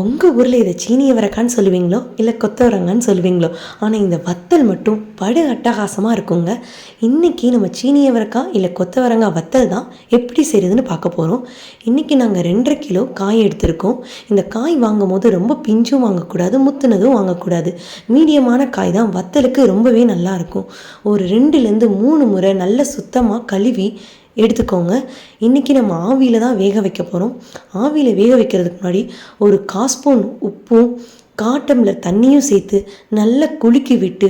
உங்கள் ஊரில் இதை சீனியவரக்கான்னு சொல்லுவீங்களோ? இல்லை கொத்தவரங்கான்னு சொல்லுவீங்களோ? ஆனால் இந்த வத்தல் மட்டும் படு அட்டகாசமாக இருக்குங்க. இன்றைக்கி நம்ம சீனியவரக்காய் இல்லை கொத்தவரங்காய் வத்தல் தான் எப்படி செய்கிறதுன்னு பார்க்க போகிறோம் இன்றைக்கி நாங்கள் ரெண்டரை கிலோ காய் எடுத்திருக்கோம். இந்த காய் வாங்கும் போது ரொம்ப பிஞ்சும் வாங்கக்கூடாது முத்துனதும் வாங்கக்கூடாது. மீடியமான காய் தான். வத்தலுக்கு ரொம்பவே நல்லா இருக்கும். ஒரு ரெண்டுலேருந்து மூணு முறை நல்ல சுத்தமாக கழுவி எடுத்துக்கோங்க. இன்றைக்கி நம்ம ஆவியில் தான் வேக வைக்க போகிறோம் ஆவியில் வேக வைக்கிறதுக்கு முன்னாடி ஒரு காஸ்பூன் உப்பும் காட்டமில் தண்ணியும் சேர்த்து நல்லா குலுக்கி விட்டு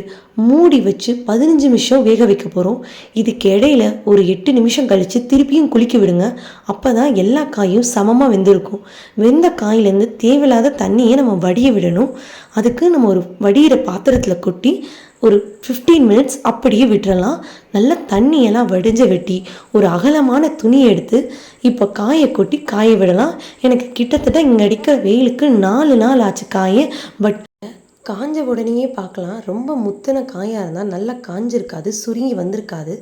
மூடி வச்சு பதினஞ்சு நிமிஷம் வேக வைக்க போகிறோம் இதுக்கு இடையில ஒரு எட்டு நிமிஷம் கழித்து திருப்பியும் குளிக்க விடுங்க. அப்போ தான் எல்லா காயும் சமமாக வெந்திருக்கும். வெந்த காயிலேருந்து தேவையில்லாத தண்ணியை நம்ம வடிய விடணும். அதுக்கு நம்ம ஒரு வடிகிற பாத்திரத்தில் கொட்டி ஒரு ஃபிஃப்டீன் மினிட்ஸ் அப்படியே விட்டுறலாம். நல்லா தண்ணியெல்லாம் வடிஞ்ச வெட்டி ஒரு அகலமான துணியை எடுத்து இப்போ காயை கொட்டி காய விடலாம். எனக்கு கிட்டத்தட்ட இங்கே அடிக்கிற வெயிலுக்கு நாலு நாள் ஆச்சு காய பட் காஞ்ச உடனேயே பார்க்கலாம். ரொம்ப முத்தின காயாக இருந்தால் நல்லா காஞ்சிருக்காது சுருங்கி வந்திருக்காது.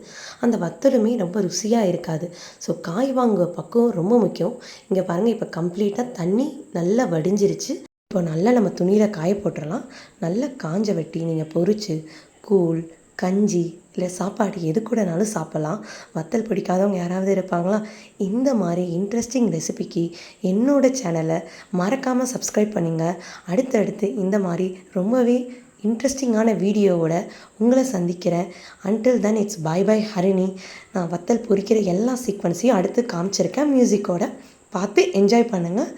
அந்த வத்தலுமே ரொம்ப ருசியாக இருக்காது. ஸோ காய் வாங்குற பக்கம் ரொம்ப முக்கியம். இங்கே பாருங்கள் இப்போ கம்ப்ளீட்டாக தண்ணி நல்லா வடிஞ்சிருச்சு. இப்போ நல்லா நம்ம துணியில் காய போட்டுடலாம் நல்லா காஞ்ச வெட்டி நீங்கள் பொரிச்சு கூழ் கஞ்சி இல்லை சாப்பாடு எது கூடனாலும் சாப்பிட்லாம். வத்தல் பிடிக்காதவங்க யாராவது இருப்பாங்களா? இந்த மாதிரி இன்ட்ரெஸ்டிங் ரெசிபிக்கு என்னோடய சேனலை மறக்காமல் சப்ஸ்கிரைப் பண்ணுங்கள் அடுத்தடுத்து இந்த மாதிரி ரொம்பவே இன்ட்ரெஸ்டிங்கான வீடியோவோட உங்களை சந்திக்கிறேன். Until then it's bye bye Harini நான் வத்தல் பொறிக்கிற எல்லா சீக்வன்ஸையும் அடுத்து காமிச்சிருக்கேன். மியூசிக்கோட பார்த்து என்ஜாய் பண்ணுங்கள்